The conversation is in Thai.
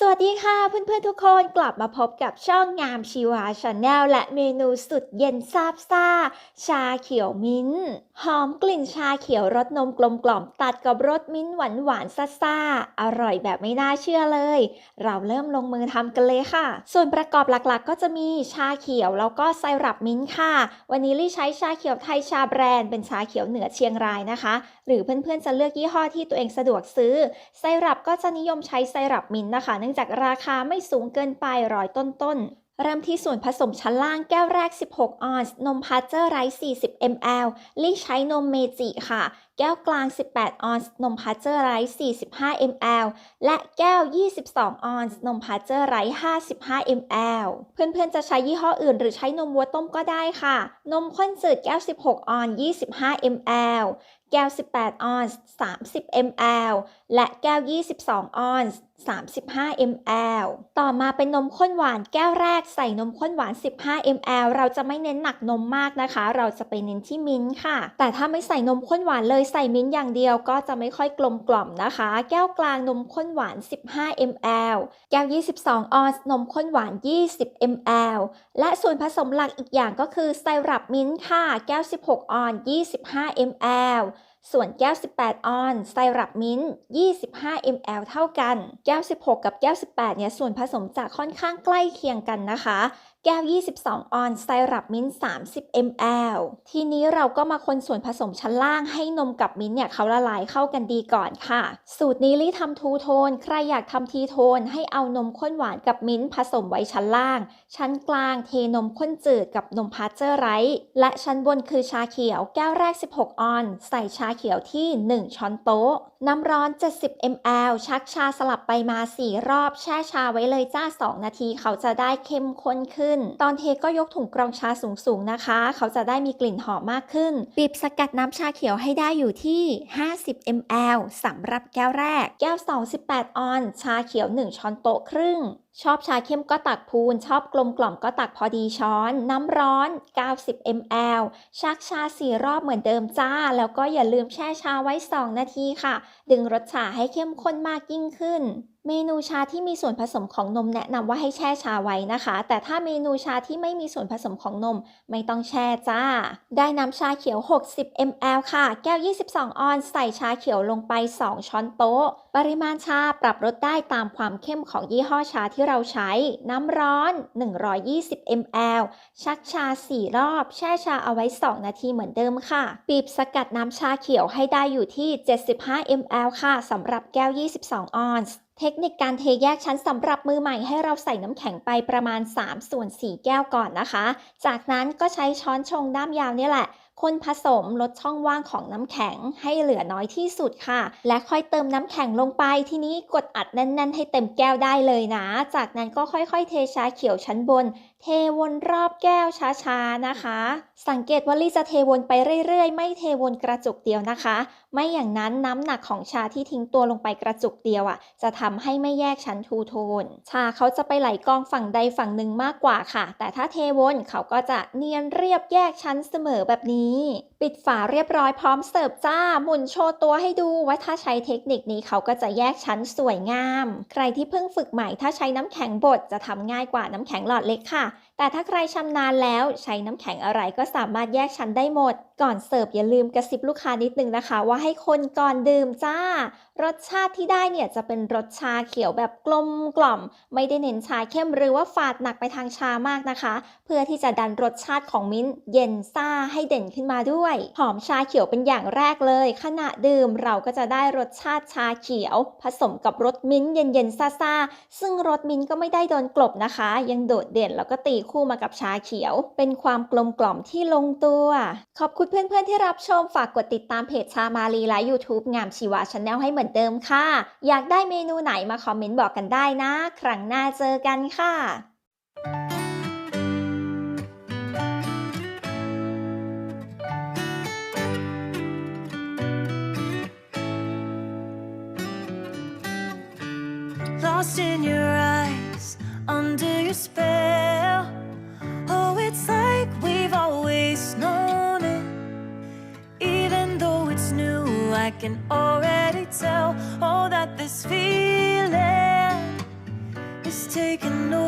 สวัสดีค่ะเพื่อนๆทุกคนกลับมาพบกับช่องงามชีวาชาแนลและเมนูสุดเย็นซาบซ่า ชาเขียวมิ้นท์หอมกลิ่นชาเขียวรสนมกลมกล่อมตัดกับรสมิ้นท์หวานหวานซ่าซ่าอร่อยแบบไม่น่าเชื่อเลย เราเริ่มลงมือทำกันเลยค่ะ ส่วนประกอบหลักๆ ก็จะมีชาเขียวแล้วก็ไซรัปมิ้นท์ค่ะ วันนี้ลี่ใช้ชาเขียวไทยชาแบรนด์เป็นชาเขียวเหนือเชียงรายนะคะ หรือเพื่อนๆจะเลือกยี่ห้อที่ตัวเองสะดวกซื้อไซรัปก็จะนิยมใช้ไซรัปมิ้นท์นะคะเนื่องจากราคาไม่สูงเกินไปร้อยต้นๆเริ่มที่ส่วนผสมชั้นล่างแก้วแรก 16 ออนซ์ นมพาเจอร์ไรซ์40 ml ลี่ใช้นมเมจิค่ะ แก้วกลาง 18 ออนซ์ นมพาเจอร์ไรซ์45 ml และแก้ว 22 ออนซ์ นมพาเจอร์ไรซ์55 ml เพื่อนๆ จะใช้ยี่ห้ออื่นหรือใช้นมวัวต้มก็ได้ค่ะ นมข้นจืดแก้ว 16 ออนซ์ 25 ml แก้ว 18 ออนซ์ 30 ml และแก้ว 22 ออนซ์ 35 ml ต่อมาเป็นนมข้นหวานแก้วแรกใส่นมข้นหวาน 15 ml เราจะไม่เน้นหนักนมมากนะคะ เราจะไปเน้นที่มิ้นค่ะ แต่ถ้าไม่ใส่นมข้นหวานเลยใส่มิ้นอย่างเดียวก็จะไม่ค่อยกลมกล่อมนะคะ แก้วกลางนมข้นหวาน 15 ml แก้ว 22 ออนซ์นมข้นหวาน 20 ml และส่วนผสมหลักอีกอย่างก็คือไซรัปมิ้นค่ะ แก้ว 16 ออนซ์25 ml ส่วนแก้ว 18 ออนซ์ไซรัปมิ้นท์25 ml เท่ากัน แก้ว 16 กับแก้ว 18 เนี่ย ส่วนผสมจะค่อนข้างใกล้เคียงกันนะคะแก้ว 22 ออนซ์ไซรัปมิ้นท์30 ml ทีนี้เราก็มาคนส่วนผสมชั้นล่างให้นมกับมิ้นท์เนี่ยเขาละลายเข้ากันดีก่อนค่ะ สูตรนี้ลี่ทำทูโทน ใครอยากทำทีโทน ให้เอานมข้นหวานกับมิ้นท์ผสมไว้ชั้นล่าง ชั้นกลางเทนมข้นจืดกับนมพาเจอร์ไรซ์และชั้นบนคือชาเขียวแก้วแรก 16 ออนซ์ใส่ชาเขียวที่ 1 ช้อนโต๊ะ น้ำร้อน 70 ml ชักชาสลับไปมา 4 รอบ แช่ชาไว้เลยจ้า 2 นาทีเขาจะได้เข้มข้นขึ้นตอนเทก็ยกถุงกรองชาสูงๆนะคะ เขาจะได้มีกลิ่นหอมมากขึ้น บีบสกัดน้ำชาเขียวให้ได้อยู่ที่ 50 ml สำหรับแก้วแรก แก้ว28ออน ชาเขียว 1 ช้อนโต๊ะครึ่ง ชอบชาเข้มก็ตักพูน ชอบกลมกล่อมก็ตักพอดีช้อน น้ำร้อน 90 ml ชักชา4รอบเหมือนเดิมจ้า แล้วก็อย่าลืมแช่ชาไว้ 2 นาทีค่ะ ดึงรสชาให้เข้มข้นมากยิ่งขึ้น เมนูชาที่มีส่วนผสมของนมแนะนำว่าให้แช่ชาไว้นะคะ แต่ถ้าเมนูชาที่ไม่มีส่วนผสมของนม ไม่ต้องแช่จ้า ได้น้ำชาเขียว 60 ml ค่ะ แก้ว 22 ออนซ์ใส่ชาเขียวลงไป 2 ช้อนโต๊ะ ปริมาณชาปรับลดได้ตามความเข้มของยี่ห้อชาที่เราใช้น้ำร้อน 120 ml ชักชา 4 รอบ แช่ชาเอาไว้ 2 นาทีเหมือนเดิมค่ะ บีบสกัดน้ำชาเขียวให้ได้อยู่ที่ 75 ml ค่ะสำหรับแก้ว 22 ออนซ์เทคนิคการเทแยกชั้นสำหรับมือใหม่ให้เราใส่น้ำแข็งไปประมาณ3ส่วน4แก้วก่อนนะคะ จากนั้นก็ใช้ช้อนชงด้ามยาวนี่แหละ คนผสมลดช่องว่างของน้ำแข็งให้เหลือน้อยที่สุดค่ะ และค่อยเติมน้ำแข็งลงไปทีนี้กดอัดแน่น ๆ ให้เต็มแก้วได้เลยนะ จากนั้นก็ค่อยๆ เทชาเขียวชั้นบนเทวนรอบแก้วช้าๆนะคะ สังเกตว่าลี่จะเทวนไปเรื่อยๆ ไม่เทวนกระจุกเดียวนะคะ ไม่อย่างนั้นน้ำหนักของชาที่ทิ้งตัวลงไปกระจุกเดียวอะ จะทำให้ไม่แยกชั้นทูโทน ชาเขาจะไปไหลกองฝั่งใดฝั่งหนึ่งมากกว่าค่ะ แต่ถ้าเทวนเขาก็จะเนียนเรียบแยกชั้นเสมอแบบนี้ ปิดฝาเรียบร้อยพร้อมเสิร์ฟจ้าหมุนโชว์ตัวให้ดูว่าถ้าใช้เทคนิคนี้เขาก็จะแยกชั้นสวยงาม ใครที่เพิ่งฝึกใหม่ถ้าใช้น้ำแข็งบดจะทำง่ายกว่าน้ำแข็งหลอดเล็กค่ะแต่ถ้าใครชำนาญแล้วใช้น้ำแข็งอะไรก็สามารถแยกชั้นได้หมด ก่อนเสิร์ฟอย่าลืมกระซิบลูกค้านิดนึงนะคะ ว่าให้คนก่อนดื่มจ้า รสชาติที่ได้เนี่ยจะเป็นรสชาเขียวแบบกลมกล่อม ไม่ได้เน้นชาเข้มหรือว่าฝาดหนักไปทางชามากนะคะ เพื่อที่จะดันรสชาติของมิ้นท์เย็นซ่าให้เด่นขึ้นมาด้วย หอมชาเขียวเป็นอย่างแรกเลย ขณะดื่มเราก็จะได้รสชาติชาเขียว ผสมกับรสมิ้นท์เย็นๆซ่าๆซึ่งรสมิ้นท์ก็ไม่ได้โดนกลบนะคะ ยังโดดเด่นแล้วก็ตีคู่มากับชาเขียว เป็นความกลมกล่อมที่ลงตัว ขอบคุณเพื่อนๆที่รับชมฝากกดติดตามเพจชามาลีและ YouTube งามชีวาชาแนลให้เหมือนเดิมค่ะ อยากได้เมนูไหนมาคอมเมนต์บอกกันได้นะ ครั้งหน้าเจอกันค่ะ Lost in your eyes, under your spell. I can already tell. Oh, that this feeling is taking over.